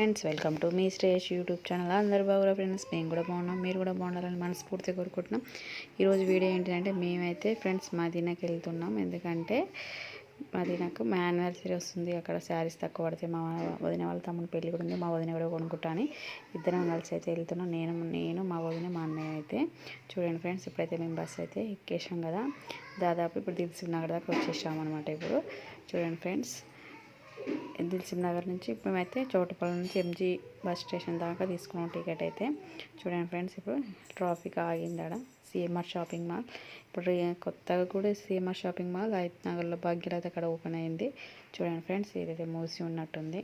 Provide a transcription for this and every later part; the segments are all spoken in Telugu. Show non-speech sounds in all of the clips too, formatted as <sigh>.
ఫ్రెండ్స్ వెల్కమ్ టు మీ శ్రేష్ యూట్యూబ్ ఛానల్. అందరు బాగురా ఫ్రెండ్స్? మేము కూడా బాగున్నాం. మీరు కూడా బాగుండాలని మనస్ఫూర్తిగా కోరుకుంటున్నాం. ఈరోజు వీడియో ఏంటంటే మేమైతే ఫ్రెండ్స్ మదీనాకి వెళ్తున్నాం. ఎందుకంటే మదీనాకు మా యానివర్సరీ వస్తుంది. అక్కడ శారీస్ తక్కువ పడితే మా వదిన వాళ్ళ తమ్ముడు పెళ్ళి కూడా ఉంది. మా వదిన కూడా కొనుక్కుంటాను ఇద్దరం కలిసి అయితే వెళ్తున్నాం. నేను నేను మా వదిన మా అన్నయ్య అయితే. చూడండి ఫ్రెండ్స్ ఇప్పుడైతే మేము బస్సు అయితే ఎక్కేసాం కదా. దాదాపు ఇప్పుడు దిల్సుఖ్ నగర్ దాకా వచ్చేసాం అనమాట ఇప్పుడు. చూడండి ఫ్రెండ్స్. దిల్సుఖ్ నగర్ నుంచి మేమైతే చోటపల్లి నుంచి ఎంజీ బస్ స్టేషన్ దాకా తీసుకున్నాం టికెట్ అయితే. చూడండి ఫ్రెండ్స్ ఇప్పుడు ట్రాఫిక్ ఆగింది అక్కడ సిఎంఆర్ షాపింగ్ మాల్. ఇప్పుడు కొత్తగా కూడా సిఎంఆర్ షాపింగ్ మాల్ హైత్ నగర్లో భాగ్యలైతే అక్కడ ఓపెన్ అయింది. చూడండి ఫ్రెండ్స్ ఇదైతే మూసి ఉన్నట్టుంది.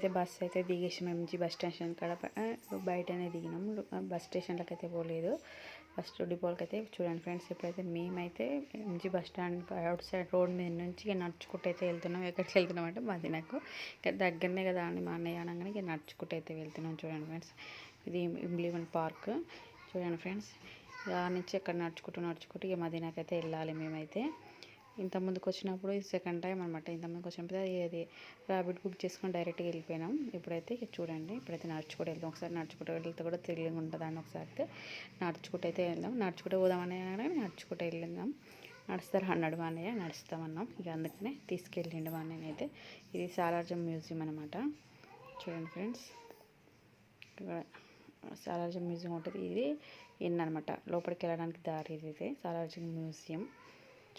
అయితే బస్ అయితే దిగేసాం ఎంజీ బస్ స్టేషన్ కాడ బయటనే దిగినాం. బస్ స్టేషన్లకు అయితే పోలేదు. బస్ డిపోలకి అయితే చూడండి ఫ్రెండ్స్ ఇప్పుడైతే మేమైతే MG bus stand outside road మీద నుంచి ఇక నడుచుకుంటూ అయితే వెళ్తున్నాం. ఎక్కడికి వెళ్తున్నాం అంటే మాది నాకు ఇక దగ్గరనే కదా అని మా అన్నయ్య అనగానే ఇక నడుచుకుంటూ అయితే వెళ్తున్నాం చూడండి ఫ్రెండ్స్. ఇది ఇంబ్లివన్ పార్క్. చూడండి ఫ్రెండ్స్ దాని నుంచి అక్కడ నడుచుకుంటూ నడుచుకుంటూ ఇక మదీనాకైతే వెళ్ళాలి మేమైతే. ఇంత ముందుకు వచ్చినప్పుడు ఇది సెకండ్ టైం అనమాట ఇంత ముందుకు వచ్చినప్పుడు అది అది ర్యాబిట్ బుక్ చేసుకొని డైరెక్ట్గా వెళ్ళిపోయినాం. ఇప్పుడైతే చూడండి ఇప్పుడైతే నడుచుకుంటూ వెళ్తాం ఒకసారి నడుచుకుంటూ వెళ్తే కూడా థ్రిల్లింగ్ ఉంటుంది అని ఒకసారి అయితే నడుచుకుంటూ అయితే వెళ్దాం. నడుచుకుంటూ పోదామని అనగానే నడుచుకుంటూ వెళ్ళిందాం. నడుస్తారు? హండ్రెడ్ మా నడుస్తామన్నాం. ఇక అందుకనే తీసుకెళ్ళిండు మా నేనైతే. అయితే ఇది సాలార్జం మ్యూజియం అనమాట చూడండి ఫ్రెండ్స్. ఇక్కడ సాలార్జంగ్ మ్యూజియం ఉంటుంది ఇది. ఇన్ అనమాట లోపలికి వెళ్ళడానికి దారి ఇది అయితే సాలార్జంగ్ మ్యూజియం.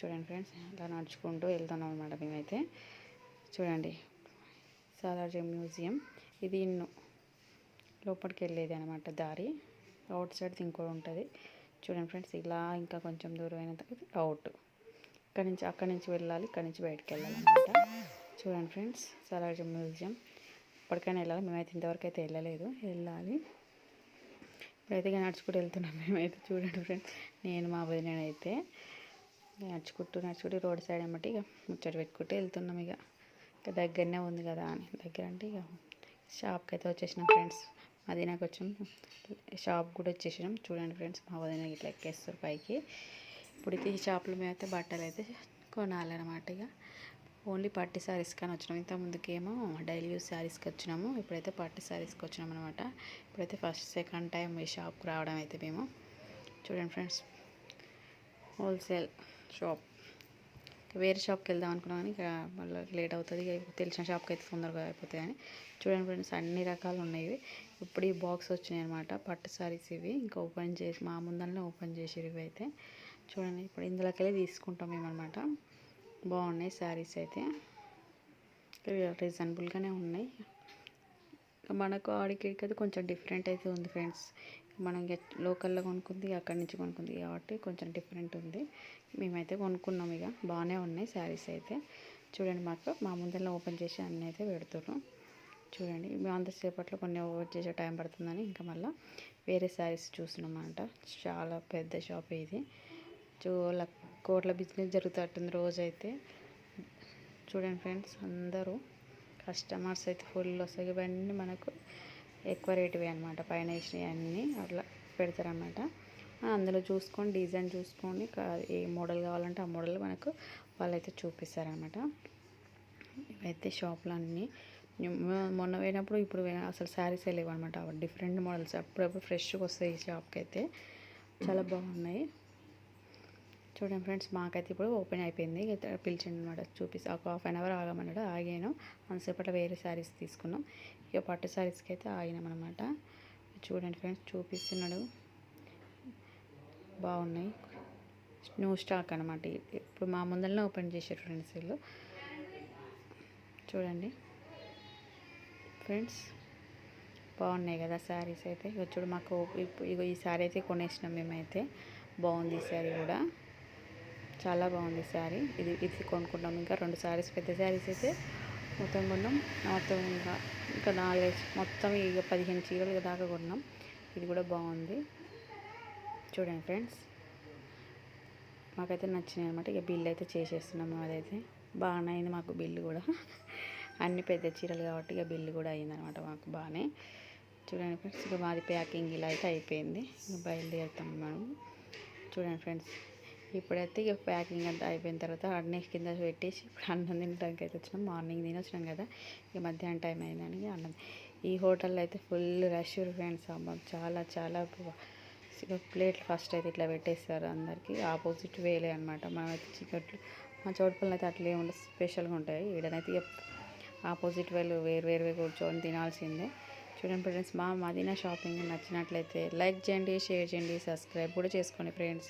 చూడండి ఫ్రెండ్స్ ఇలా నడుచుకుంటూ వెళ్తున్నాం అనమాట మేమైతే. చూడండి సాలార్జంగ్ మ్యూజియం. ఇది ఇన్ను లోపలికి వెళ్ళేది అనమాట దారి. అవుట్ సైడ్ ఇంకో ఉంటుంది. చూడండి ఫ్రెండ్స్ ఇలా ఇంకా కొంచెం దూరం అయిన తర్వాత అవుట్. ఇక్కడ నుంచి అక్కడి నుంచి వెళ్ళాలి ఇక్కడ నుంచి బయటకు వెళ్ళాలన్నమాట చూడండి ఫ్రెండ్స్ సాలార్జంగ్ మ్యూజియం. ఎప్పటికైనా వెళ్ళాలి మేమైతే ఇంతవరకు అయితే వెళ్ళలేదు. వెళ్ళాలి. ఇప్పుడైతే ఇక నడుచుకుంటూ వెళ్తున్నాం మేమైతే. చూడండి ఫ్రెండ్స్ నేను మా వదిన అయితే. నడుచుకుంటూ నడుచుకుంటూ రోడ్ సైడ్ అన్నమాట ఇక ముచ్చట పెట్టుకుంటూ వెళ్తున్నాం ఇక. ఇక దగ్గరనే ఉంది కదా అని. దగ్గర అంటే ఇక షాప్కి అయితే వచ్చేసినాం ఫ్రెండ్స్. మదీనాకి వచ్చాం. షాప్ కూడా వచ్చేసినాం. చూడండి ఫ్రెండ్స్ మా వదిన ఇట్లా ఎక్కేస్తారు పైకి. ఇప్పుడు అయితే ఈ షాప్లో మేమైతే బట్టలు అయితే కొనాలన్నమాట ఇక. ఓన్లీ పట్టు శారీస్ కానీ వచ్చినాం. ఇంత ముందుకేమో డైలీ యూస్ శారీస్కి వచ్చినాము. ఇప్పుడైతే పట్టు శారీస్కి వచ్చినాం అనమాట ఇప్పుడైతే ఫస్ట్ సెకండ్ టైం ఈ షాప్కి రావడం అయితే మేము. చూడండి ఫ్రెండ్స్ హోల్సేల్. షాప్. వేరే షాప్కి వెళ్దాం అనుకున్నాం కానీ ఇక మళ్ళీ లేట్ అవుతుంది. తెలిసిన షాప్కి అయితే తొందరగా అయిపోతుంది అని. చూడండి ఫ్రెండ్స్ అన్ని రకాలు ఉన్నాయి ఇప్పుడు ఈ బాక్స్ వచ్చినాయి అనమాట పట్టు సారీస్ ఇవి. ఇంకా ఓపెన్ చేసి మా ముందరనే ఓపెన్ చేసేవి ఇవి అయితే. చూడండి ఇప్పుడు ఇందులోకెళ్ళి తీసుకుంటాం మేము అనమాట బాగున్నాయి శారీస్ అయితే. రీజనబుల్గానే ఉన్నాయి. మనకు ఆడికి అయితే కొంచెం డిఫరెంట్ అయితే ఉంది ఫ్రెండ్స్. మనం ఇక లోకల్లో కొనుక్కుంది అక్కడి నుంచి కొనుక్కుంది కాబట్టి కొంచెం డిఫరెంట్ ఉంది. మేమైతే కొనుక్కున్నాం ఇక. బాగానే ఉన్నాయి శారీస్ అయితే. చూడండి మాకు మా ముందర ఓపెన్ చేసి అన్నీ అయితే పెడుతున్నాం చూడండి మేము అంతసేపట్లో కొన్ని ఓపెన్ చేసే టైం పడుతుందని ఇంకా మళ్ళీ వేరే శారీస్ చూస్తున్నాం చాలా పెద్ద షాప్ ఇది. చూ కోట్ల బిజినెస్ జరుగుతుంటుంది రోజైతే. చూడండి ఫ్రెండ్స్ అందరూ కస్టమర్స్ అయితే ఫుల్ వస్తాయి. ఇవన్నీ మనకు ఎక్కువ రేటువి అనమాట పైన వేసినవి అన్నీ అట్లా పెడతారనమాట అందులో చూసుకొని డిజైన్ చూసుకొని ఏ మోడల్ కావాలంటే ఆ మోడల్ మనకు వాళ్ళైతే చూపిస్తారనమాట ఇవైతే షాపులు అన్నీ మొన్న పోయినప్పుడు ఇప్పుడు అసలు శారీస్ లేవు అనమాట డిఫరెంట్ మోడల్స్. అప్పుడప్పుడు ఫ్రెష్గా వస్తాయి ఈ షాప్కి అయితే చాలా బాగున్నాయి. చూడండి ఫ్రెండ్స్ మాకైతే ఇప్పుడు ఓపెన్ అయిపోయింది. ఇక పిలిచిండు అనమాట చూపిస్తా. ఒక హాఫ్ అన్ అవర్ ఆగమన్నాడు ఆగాను. అంతసేపట్లో వేరే శారీస్ తీసుకున్నాం. ఇక పట్టు శారీస్కి అయితే ఆగినాం అనమాట చూడండి ఫ్రెండ్స్ చూపిస్తున్నాడు. బాగున్నాయి. న్యూ స్టాక్ అనమాట ఇప్పుడు మా ముందరనే ఓపెన్ చేశారు ఫ్రెండ్స్ వీళ్ళు. చూడండి. ఫ్రెండ్స్ బాగున్నాయి కదా శారీస్ అయితే. ఇక చూడు మాకు ఇప్పు- ఇగో ఈ శారీ అయితే కొనేసినాం మేమైతే. బాగుంది ఈ శారీ కూడా. చాలా బాగుంది శారీ. ఇది ఇది కొనుక్కున్నాం. ఇంకా రెండు శారీస్ పెద్ద శారీస్ అయితే మొత్తం కొన్నాం. మొత్తం ఇంకా ఇంకా నాలుగైదు మొత్తం ఇక పదిహేను చీరలు దాకా కొన్నాం. ఇది కూడా బాగుంది. చూడండి ఫ్రెండ్స్. మాకైతే నచ్చినాయి అనమాట ఇక బిల్ అయితే చేసేస్తున్నాము అదైతే బాగానే అయింది మాకు బిల్లు కూడా. <laughs> అన్ని పెద్ద చీరలు కాబట్టి ఇక బిల్లు కూడా అయిందనమాట మాకు బాగానే. చూడండి ఫ్రెండ్స్ ఇక మాది ప్యాకింగ్ ఇలా అయితే అయిపోయింది. ఇక బయలుదేరుతాం మనం. చూడండి ఫ్రెండ్స్. ఇప్పుడైతే ఇక ప్యాకింగ్ అంతా అయిపోయిన తర్వాత అన్నీ కింద పెట్టేసి ఇప్పుడు అన్నం తినడానికి అయితే వచ్చినాం. మార్నింగ్ తినొచ్చినాం కదా. ఇక మధ్యాహ్నం టైం అయిందని అన్నం. ఈ హోటల్లో అయితే ఫుల్ రష్ ఫ్రెండ్స్ అమ్మ చాలా చాలా ప్లేట్లు ఫస్ట్ అయితే ఇట్లా పెట్టేస్తారు అందరికీ. ఆపోజిట్ వేలే అనమాట మనమైతే చికెట్లు మా చోటుపల్లి అయితే అట్లే ఉంటాయి స్పెషల్గా ఉంటాయి. ఈడనైతే ఇక ఆపోజిట్ వేలు వేరు వేరుగా కూర్చొని తినాల్సిందే. చూడండి ఫ్రెండ్స్ మా మదీనా షాపింగ్ నచ్చినట్లయితే లైక్ చేయండి షేర్ చేయండి సబ్స్క్రైబ్ కూడా చేసుకోండి ఫ్రెండ్స్.